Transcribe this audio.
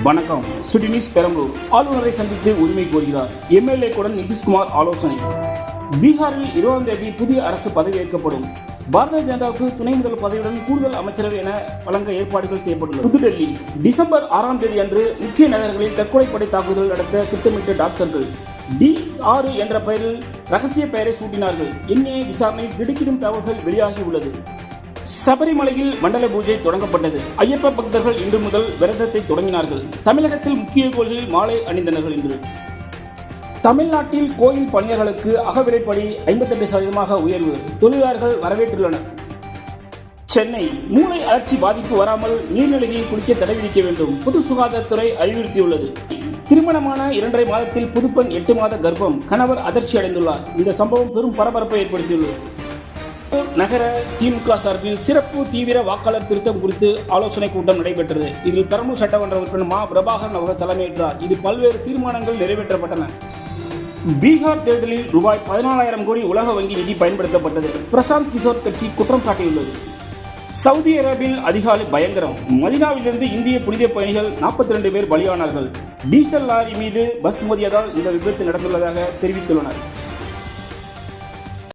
வணக்கம். City news Perambalur ஆளுநரை சந்தித்து உரிமை கோருகிறார். எம்எல்ஏக்குடன் நிதிஷ்குமார் ஆலோசனை. பீகாரில் இருபதாம் தேதி புதிய அரசு பதவியேற்கப்படும் பாரதிய ஜனதாவுக்கு துணை முதல் பதவியுடன் கூடுதல் அமைச்சரவை என வழங்க ஏற்பாடுகள் செய்யப்பட்டுள்ளது. புதுடெல்லி டிசம்பர் ஆறாம் தேதி அன்று முக்கிய நகரங்களில் தற்கொலைப்படை தாக்குதல் நடத்த திட்டமிட்ட டாக்டர்கள். டி ஆறு என்ற பெயரில் ரகசிய பெயரை சூட்டினார்கள். என்ஐஏ விசாரணையில் திடுக்கிடும் தகவல்கள் வெளியாகி உள்ளது. சபரிமலையில் மண்டல பூஜை தொடங்கப்பட்டது. ஐயப்ப பக்தர்கள் இன்று முதல் விரதத்தை தொடங்கினார்கள். தமிழகத்தில் முக்கிய கோயில்களில் மாலை அணிந்தனர்கள் இன்று. தமிழ்நாட்டில் கோயில் பணியர்களுக்கு அகவிலைப்படி ஐம்பத்தெட்டு சதவீதமாக உயர்வு. தொழிலாளர்கள் வரவேற்றுள்ளனர். சென்னை மூளை அழற்சி பாதிப்பு வராமல் நீர்நிலைகளில் குளிக்க தடை விதிக்க வேண்டும். பொது சுகாதாரத்துறை அறிவுறுத்தியுள்ளது. திருமணமான இரண்டரை மாதத்தில் புதுப்பெண் எட்டு மாத கர்ப்பம். கணவர் அதிர்ச்சி அடைந்துள்ளார் இந்த சம்பவம் பெரும் பரபரப்பை ஏற்படுத்தியுள்ளது. நகர திமுக சார்பில் சிறப்பு தீவிர வாக்காளர் திருத்தம் குறித்து ஆலோசனை கூட்டம் நடைபெற்றது. இதில் பெரம்பூர் சட்டமன்ற உறுப்பினர் மா. பிரபாகரன் அவர்கள் தலைமையேற்றார். இது பல்வேறு தீர்மானங்கள் நிறைவேற்றப்பட்டன. பீகார் தேர்தலில் ரூபாய் பதினாலாயிரம் கோடி உலக வங்கி நிதி பயன்படுத்தப்பட்டது. பிரசாந்த் கிஷோர் கட்சி குற்றம் சாட்டியுள்ளது. சவுதி அரேபியில் அதிகாலை பயங்கரம். மதினாவிலிருந்து இந்திய புனித பயணிகள் நாற்பத்தி ரெண்டு பேர் பலியானார்கள். டீசல் லாரி மீது பஸ் மோதியதால் இந்த விபத்து நடந்துள்ளதாக தெரிவித்துள்ளனர்.